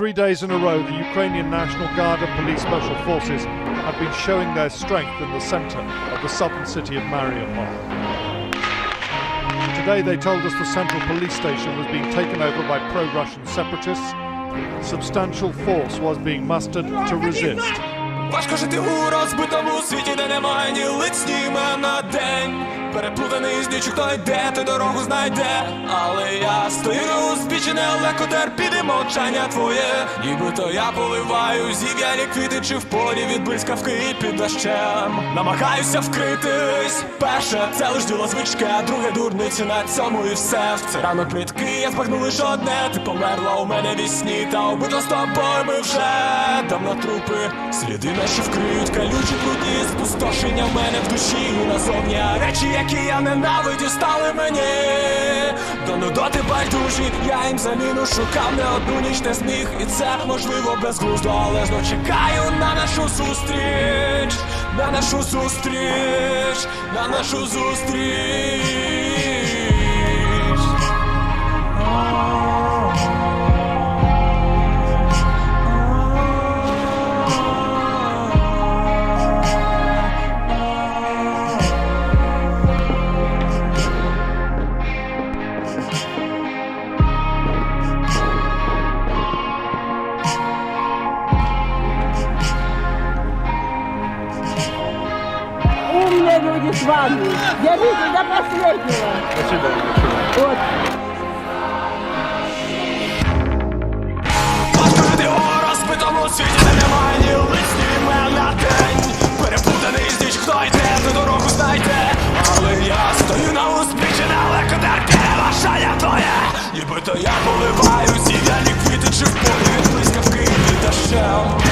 three days in a row, the Ukrainian National Guard and Police Special Forces have been showing their strength in the center of the southern city of Mariupol. Today, they told us the central police station was being taken over by pro Russian separatists. Substantial force was being mustered to resist. Важко жити у розбитому світі, де немає ні лиць, ні імена день. Переплутаний з ніч, хто йде, ти дорогу знайде. Але я стою на узбіччі, нелегко терпіти мовчання твоє. Нібито я поливаю зів'ялі квіти, чи в полі від блискавки під дощем. Намагаюся вкритись. Перше, це лиш діло звички, а друге дурниці на цьому і все. В це рано плітки, я збагну лише одне. Ти померла у мене вісні, та обидва з тобою ми вже давно трупи. Сліди наші вкриють калючі брудні спустошення в мене в душі і назовні речі, які я ненавиді стали мені. До нудоти байдужі, я їм заміну шукав не одну ніч не зміг, і це можливо безглуздо, але знов чекаю на нашу зустріч, на нашу зустріч, на нашу зустріч. Люди с вами. Держите до последнего. Вот. Важко жити у розбитому світі, немає ні лиць, ні імен на день Переплутаний з ніч, хто йде, ти дорогу знайде Але я стою на узбіччі, далеко терпіє бажання твоє Нібито я поливаю зів'ялі квіти чи в полі від блискавки і дощем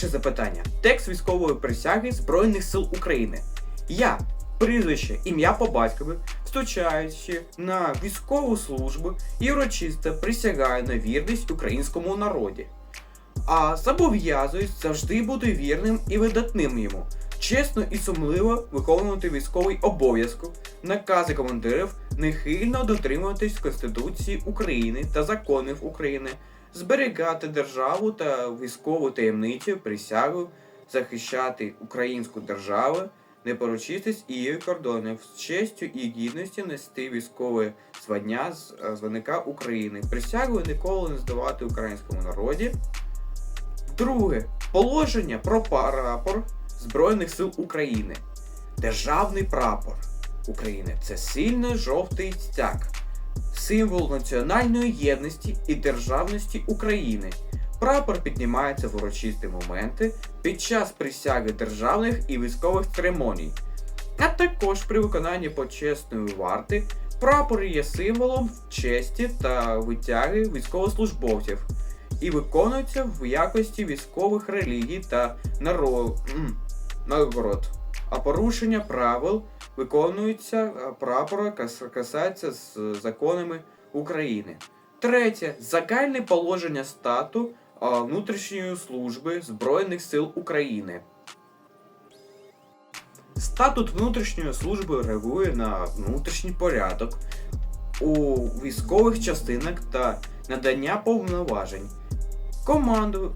Перше запитання. Текст військової присяги Збройних сил України. Я, прізвище, ім'я по батькові, встучаючи на військову службу і урочисто присягаю на вірність українському народі. А зобов'язуюсь завжди бути вірним і видатним йому, чесно і сумливо виконувати військовий обов'язок, накази командирів, нехильно дотримуватись Конституції України та законів України, зберігати державу та військову таємницю, присягу, захищати українську державу, не поручитись її кордонів, з честю і гідністю нести військове звання з е, званика України, присягу ніколи не здавати українському народі. Друге. Положення про прапор Збройних сил України. Державний прапор України це сильний жовтий стяг, символ національної єдності і державності України. Прапор піднімається в урочисті моменти під час присяги державних і військових церемоній, а також при виконанні почесної варти. Прапор є символом честі та витяги військовослужбовців і виконується в якості військових релігій та наро... м, нагород. А порушення правил виконується е, прапора касається з законами України. Третє. Загальне положення стату внутрішньої служби Збройних сил України. Статут внутрішньої служби реагує на внутрішній порядок у військових частинах та надання повноважень. Команду.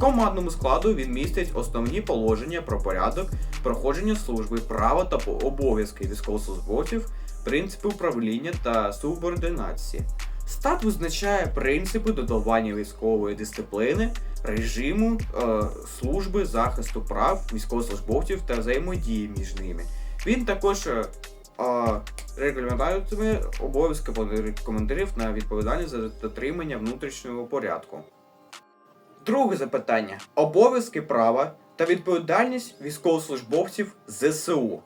Командному складу він містить основні положення про порядок проходження служби, права та обов'язки військовослужбовців, принципи управління та субординації. Стат визначає принципи додавання військової дисципліни, режиму е, служби захисту прав військовослужбовців та взаємодії між ними. Він також е, е, регламентує обов'язки командирів на відповідальність за дотримання внутрішнього порядку. Друге запитання: обов'язки права та відповідальність військовослужбовців ЗСУ.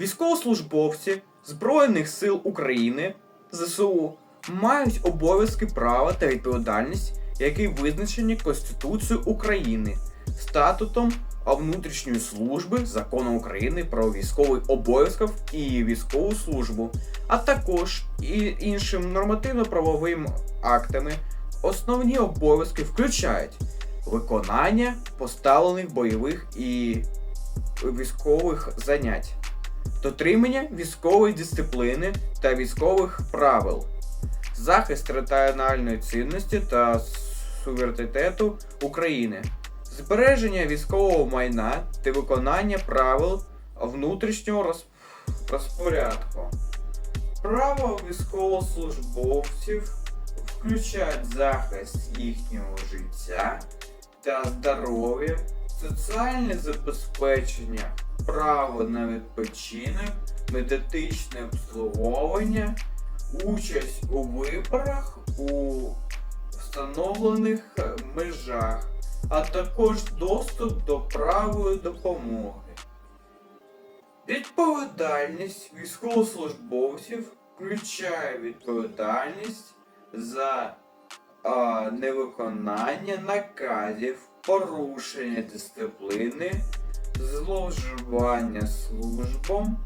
Військовослужбовці Збройних сил України ЗСУ мають обов'язки права та відповідальність, які визначені Конституцією України, статутом внутрішньої служби, законом України про військовий обов'язків і військову службу, а також і іншим нормативно-правовими актами. Основні обов'язки включають виконання поставлених бойових і військових занять, дотримання військової дисципліни та військових правил, захист територіальної цінності та суверенітету України, збереження військового майна та виконання правил внутрішнього розпорядку. Право військовослужбовців включають захист їхнього життя та здоров'я, соціальне забезпечення, право на відпочинок, медичне обслуговування, участь у виборах у встановлених межах, а також доступ до правої допомоги. Відповідальність військовослужбовців включає відповідальність за невиконання наказів, порушення дисципліни, зловживання службом,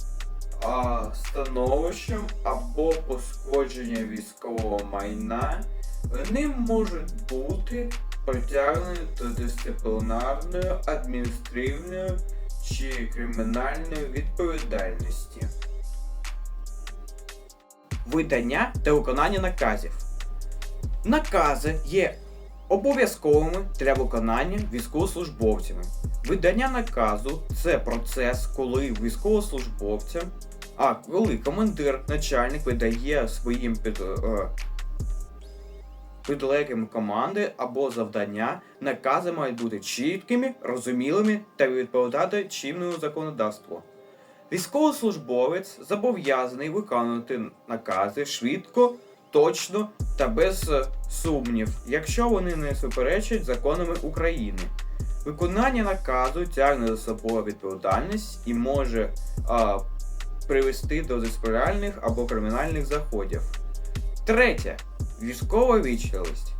а, становищем або пошкодження військового майна, вони можуть бути притягнені до дисциплінарної, адміністративної чи кримінальної відповідальності. Видання та виконання наказів. Накази є обов'язковими для виконання військовослужбовцями. Видання наказу це процес, коли військовослужбовцям, а коли командир, начальник видає своїм під, е, підлеглим команди або завдання, накази мають бути чіткими, розумілими та відповідати чинному законодавству. Військовослужбовець зобов'язаний виконувати накази швидко, точно та без е, сумнів, якщо вони не суперечать законами України. Виконання наказу тягне за собою відповідальність і може а, привести до дисциплінарних або кримінальних заходів. Третє. Військова вічливість.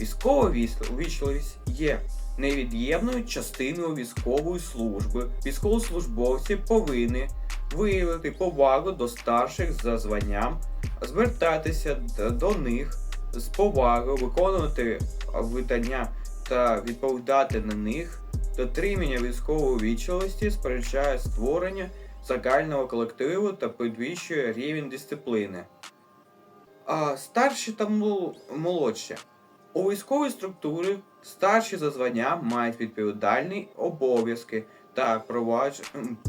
Військова вічливість є невід'ємною частиною військової служби. Військовослужбовці повинні виявити повагу до старших за званням, звертатися до них з повагою, виконувати видання та відповідати на них. Дотримання військової вічливості сперечає створення загального колективу та підвищує рівень дисципліни. А старші та молодші. У військовій структурі старші за звання мають відповідальні обов'язки та провадж...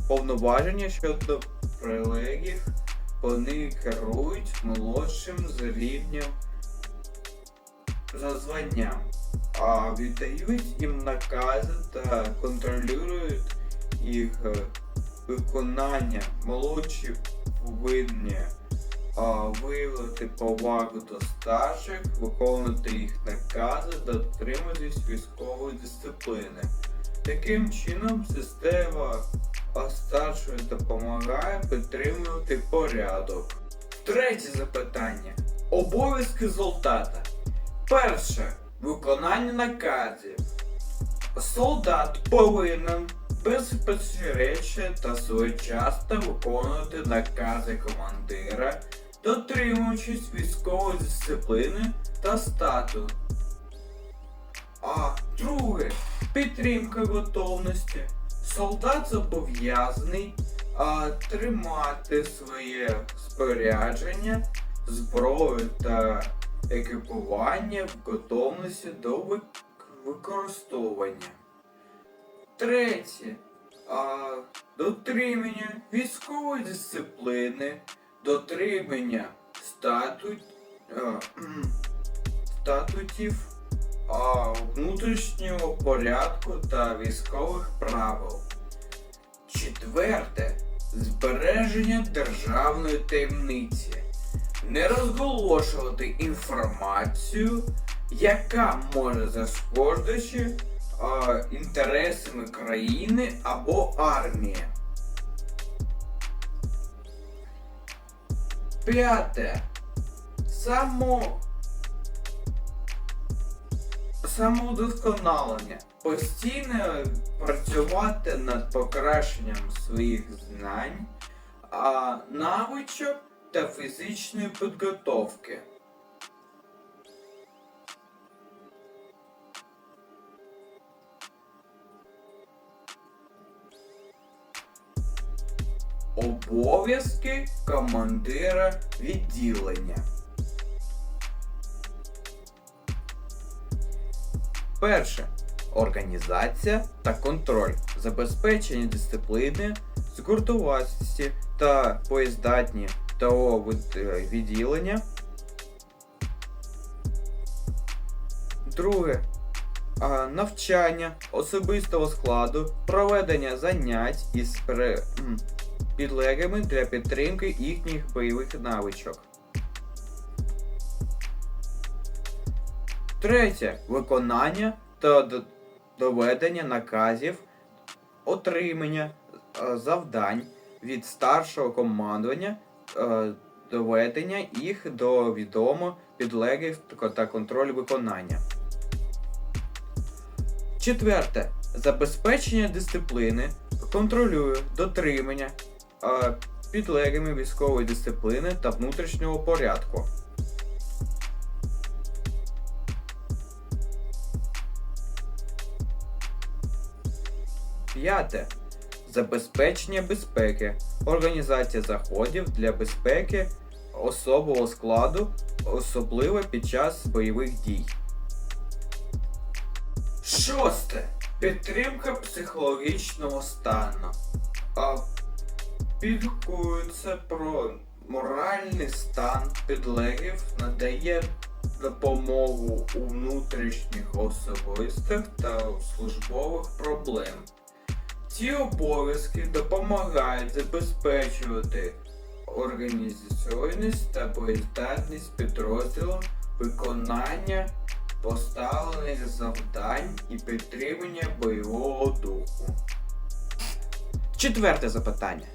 повноваження щодо прилеглих. Вони керують молодшим за рівнем за званням, а віддають їм накази та контролюють їх е, виконання. Молодші повинні а, виявити повагу до старших, виконувати їх накази, дотримуватись військової дисципліни. Таким чином, система а, допомагає підтримувати порядок. Третє запитання. Обов'язки солдата. Перше. Виконання наказів. Солдат повинен безпосередньо та своєчасно виконувати накази командира, дотримуючись військової дисципліни та стату. А друге підтримка готовності. Солдат зобов'язаний а, тримати своє спорядження, зброю та екіпування в готовності до вик- використовування. Третє. А, дотримання військової дисципліни дотримання статут, кхм, статутів внутрішнього порядку та військових правил. Четверте. Збереження державної таємниці. Не розголошувати інформацію, яка може зашкодити інтересами країни або армії. П'яте. Само самоудосконалення. Постійно працювати над покращенням своїх знань, а, навичок та фізичної підготовки. Обов'язки командира відділення. Перше. Організація та контроль, забезпечення дисципліни, згуртованості та боєздатні того е, відділення. Друге. Навчання особистого складу, проведення занять із підлеглими для підтримки їхніх бойових навичок. Третє. Виконання та доведення наказів, отримання е, завдань від старшого командування, е, доведення їх до відомо підлеглих та контроль виконання. Четверте. Забезпечення дисципліни, контролює дотримання е, підлеглими військової дисципліни та внутрішнього порядку. П'яте. Забезпечення безпеки. Організація заходів для безпеки особового складу, особливо під час бойових дій. Шосте. Підтримка психологічного стану. А, Піклується про моральний стан підлеглих, надає допомогу у внутрішніх особистих та службових проблем. Ці обов'язки допомагають забезпечувати організаційність та боєздатність підрозділу, виконання поставлених завдань і підтримання бойового духу. Четверте запитання.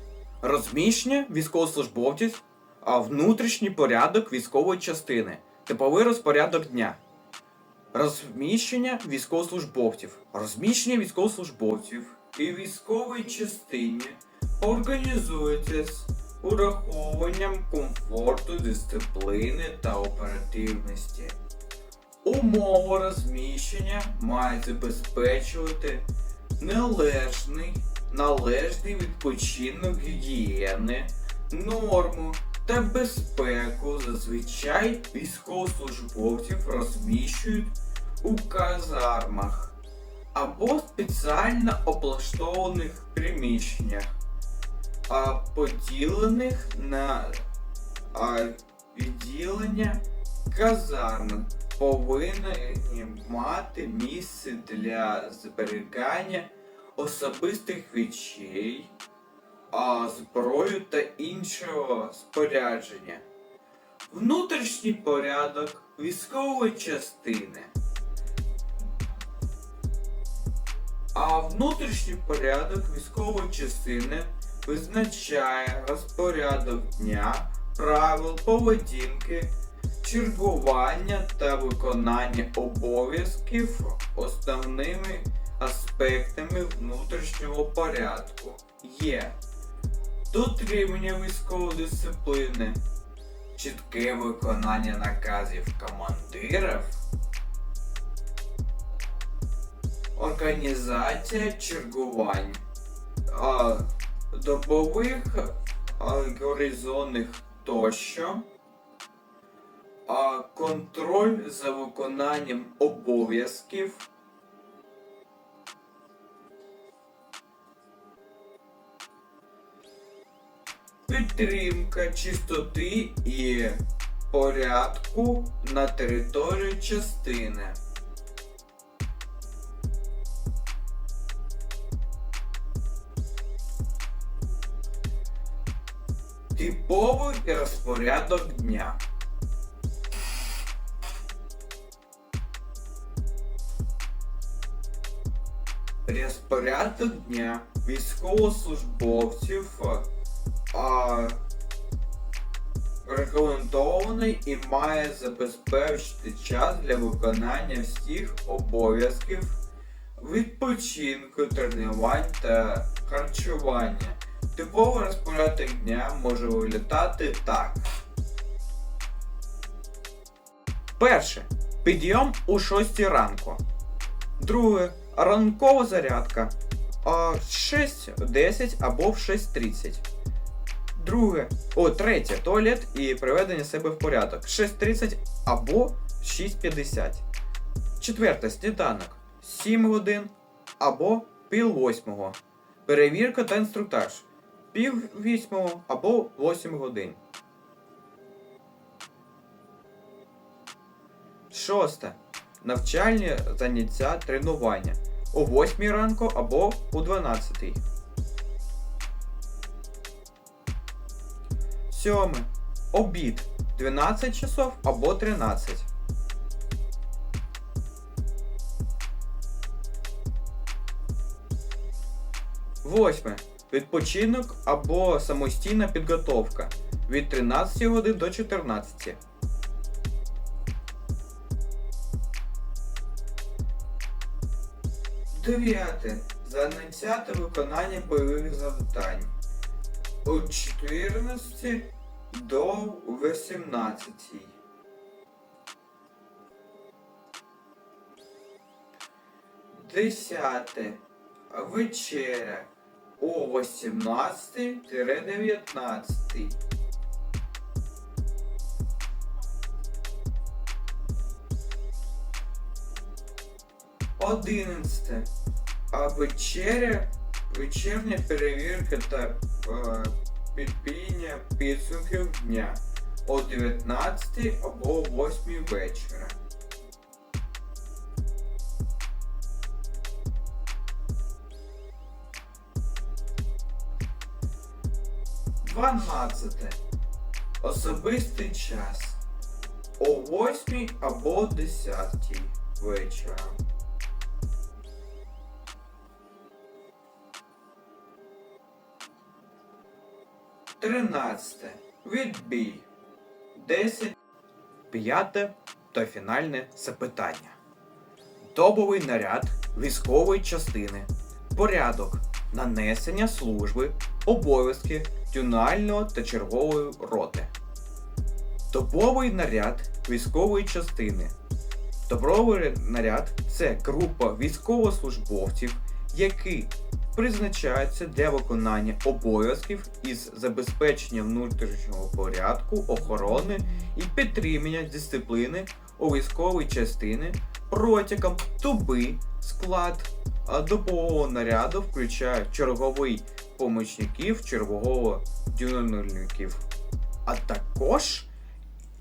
Розміщення військовослужбовців, а внутрішній порядок військової частини, типовий розпорядок дня. Розміщення військовослужбовців. Розміщення військовослужбовців і військовій частині організується з ураховуванням комфорту, дисципліни та оперативності. Умови розміщення мають забезпечувати належний, належний відпочинок гігієни, норму та безпеку. Зазвичай військовослужбовців розміщують у казармах або спеціально облаштованих приміщеннях, а поділених на відділення казарми повинні мати місце для зберігання особистих речей, зброю та іншого спорядження. Внутрішній порядок військової частини. А внутрішній порядок військової частини визначає розпорядок дня, правил поведінки, чергування та виконання обов'язків основними аспектами внутрішнього порядку. Є дотримання військової дисципліни, чітке виконання наказів командирів, організація чергувань, а, добових горизонних тощо, а, контроль за виконанням обов'язків. підтримка чистоти і порядку на території частини. Типовий розпорядок дня. Розпорядок дня військовослужбовців а, рекомендований і має забезпечити час для виконання всіх обов'язків відпочинку, тренувань та харчування. Типовий розпорядок дня може виглядати так. Перше. Підйом у 6 ранку. Друге. Ранкова зарядка. А, 6.10 або в 6.30. Друге. О, третє. Туалет і приведення себе в порядок. 6.30 або 6.50. Четверте. Сніданок. 7 годин або пів восьмого. Перевірка та інструктаж. Пів вісьмого або 8 годин. Шосте. Навчальні заняття тренування о 8 ранку або о 12. Сьоме. Обід 12 часов або 13. Восьме. Відпочинок або самостійна підготовка від 13 годин до 14. Дев'яте. Заняття та виконання бойових завдань. О 14 до 18. Десяте. Вечеря о 18-19. Одинадцяте. А вечеря, вечірня перевірка та е, підбійня підсумків дня о 19 або 8 вечора. Дванадцяте. Особистий час о 8 або 10 вечора. 13. Відбій. 10. П'яте та фінальне запитання. Добовий наряд військової частини. Порядок нанесення служби, обов'язки тюнального та чергової роти. Добовий наряд військової частини. Добровий наряд це група військовослужбовців, які призначаються для виконання обов'язків із забезпечення внутрішнього порядку, охорони і підтримання дисципліни у військовій частини протягом доби склад добового наряду включає черговий помічників, чергового дюнальників, а також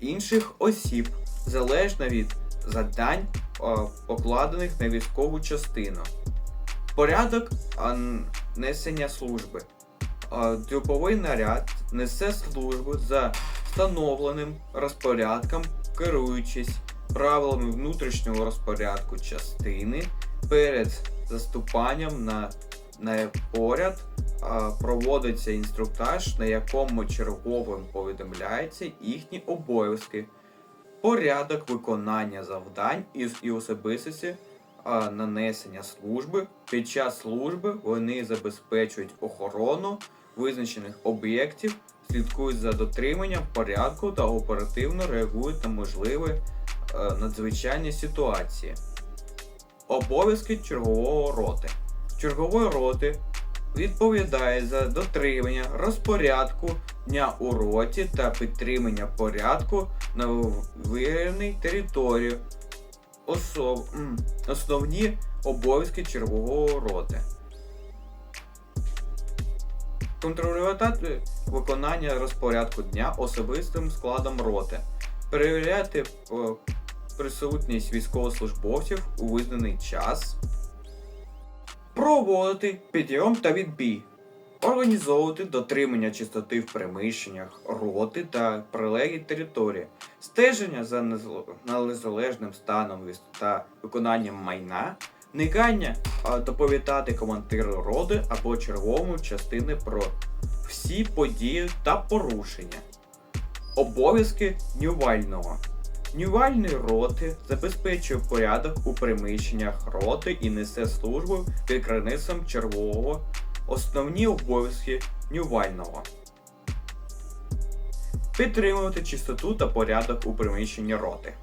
інших осіб, залежно від завдань, покладених на військову частину. Порядок несення служби. А, Дюбовий наряд несе службу за встановленим розпорядком, керуючись правилами внутрішнього розпорядку частини перед заступанням на поряд проводиться інструктаж, на якому черговим повідомляються їхні обов'язки, порядок виконання завдань і, особистості нанесення служби. Під час служби вони забезпечують охорону визначених об'єктів, слідкують за дотриманням порядку та оперативно реагують на можливі е, надзвичайні ситуації. Обов'язки чергового роти. Чергової роти відповідає за дотримання розпорядку дня у роті та підтримання порядку на вивіреній території. Особ... основні обов'язки чергового роти. контролювати виконання розпорядку дня особистим складом роти, перевіряти е, присутність військовослужбовців у визнаний час, проводити підйом та відбій, організовувати дотримання чистоти в приміщеннях, роти та прилеглій території, стеження за незалежним станом та виконанням майна, Никання а, доповідати командиру роди або черговому частини про всі події та порушення. Обов'язки нювального. Нювальний роти забезпечує порядок у приміщеннях роти і несе службу під керівництвом червового. Основні обов'язки нювального. Підтримувати чистоту та порядок у приміщенні роти.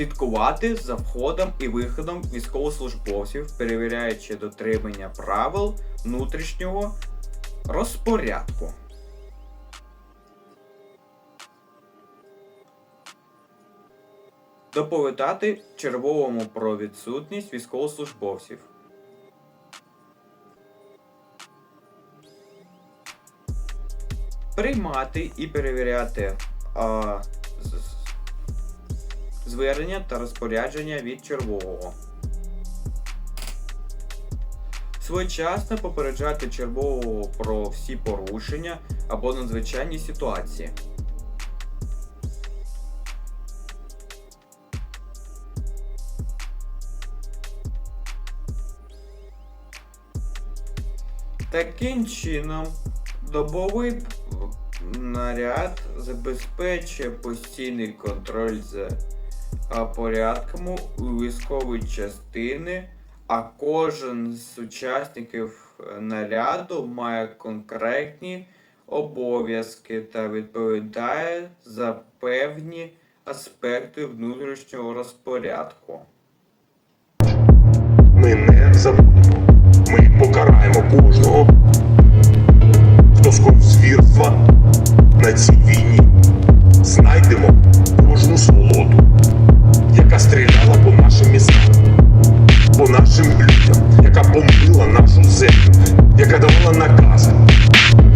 слідкувати за входом і виходом військовослужбовців, перевіряючи дотримання правил внутрішнього розпорядку. Доповідати червовому про відсутність військовослужбовців. Приймати і перевіряти а, звернення та розпорядження від червового. Своєчасно попереджати червового про всі порушення або надзвичайні ситуації. Таким чином, добовий наряд забезпечує постійний контроль за порядком у військовій частини, а кожен з учасників е, наряду має конкретні обов'язки та відповідає за певні аспекти внутрішнього розпорядку. Ми не забудемо. Ми покараємо кожного, хто сков звірства на цій війні. Знайдемо кожну солоду, яка стріляла по нашим містам, по нашим людям, яка бомбила нашу землю, яка давала наказ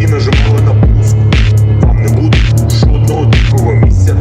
і нажимала на пуск. Вам не буде жодного дикого місця.